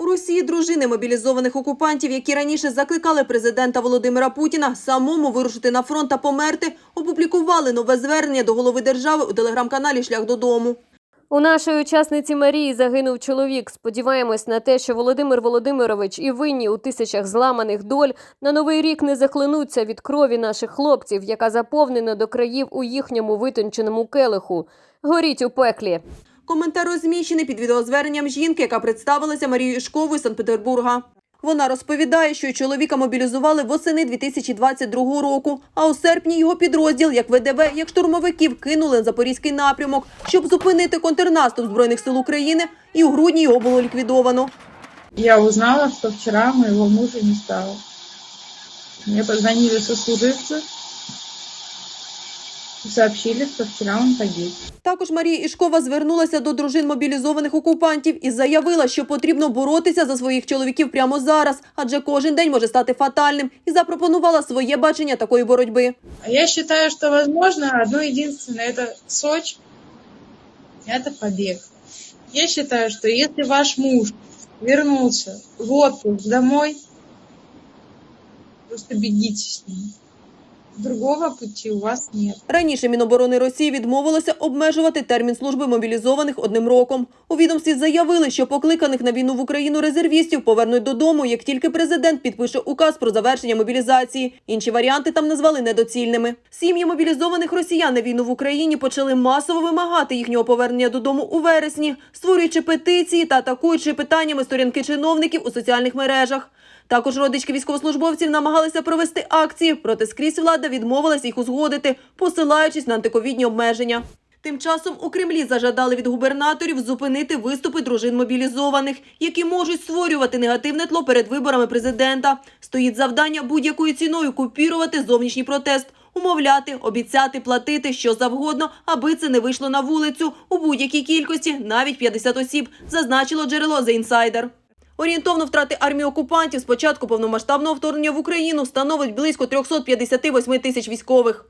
У Росії дружини мобілізованих окупантів, які раніше закликали президента Володимира Путіна самому вирушити на фронт та померти, опублікували нове звернення до голови держави у телеграм-каналі Шлях додому. У нашої учасниці Марії загинув чоловік. Сподіваємось на те, що Володимир Володимирович і винні у тисячах зламаних доль на новий рік не захлинуться від крові наших хлопців, яка заповнена до країв у їхньому витонченому келиху. Горіть у пеклі. Коментар розміщений під відеозверненням жінки, яка представилася Марією Ішковою з Санкт-Петербурга. Вона розповідає, що чоловіка мобілізували восени 2022 року, а у серпні його підрозділ, як ВДВ, як штурмовиків, кинули на запорізький напрямок, щоб зупинити контрнаступ збройних сил України, і у грудні його було ліквідовано. Я узнала, что вчера моего мужа не стало. Мне позвонили сослуживцы и сообщили, что вчера он погиб. Також Марія Ішкова звернулася до дружин мобілізованих окупантів і заявила, що потрібно боротися за своїх чоловіків прямо зараз, адже кожен день може стати фатальним, і запропонувала своє бачення такої боротьби. Я считаю, что возможно одно единственное, это Сочи, это побег. Я считаю, что если ваш муж вернулся в отпуск домой, просто бегите с ним. Другого пути у вас нет. Раніше Міноборони Росії відмовилося обмежувати термін служби мобілізованих одним роком. У відомстві заявили, що покликаних на війну в Україну резервістів повернуть додому, як тільки президент підпише указ про завершення мобілізації. Інші варіанти там назвали недоцільними. Сім'ї мобілізованих росіян на війну в Україні почали масово вимагати їхнього повернення додому у вересні, створюючи петиції та атакуючи питаннями сторінки чиновників у соціальних мережах. Також родички військовослужбовців намагалися провести акції, проте скрізь влада відмовилась їх узгодити, посилаючись на антиковідні обмеження. Тим часом у Кремлі зажадали від губернаторів зупинити виступи дружин мобілізованих, які можуть створювати негативне тло перед виборами президента. Стоїть завдання будь-якою ціною купірувати зовнішній протест, умовляти, обіцяти, платити що завгодно, аби це не вийшло на вулицю у будь-якій кількості, навіть 50 осіб, зазначило джерело The Insider. Орієнтовно втрати армії окупантів з початку повномасштабного вторгнення в Україну становить близько 358 тисяч військових.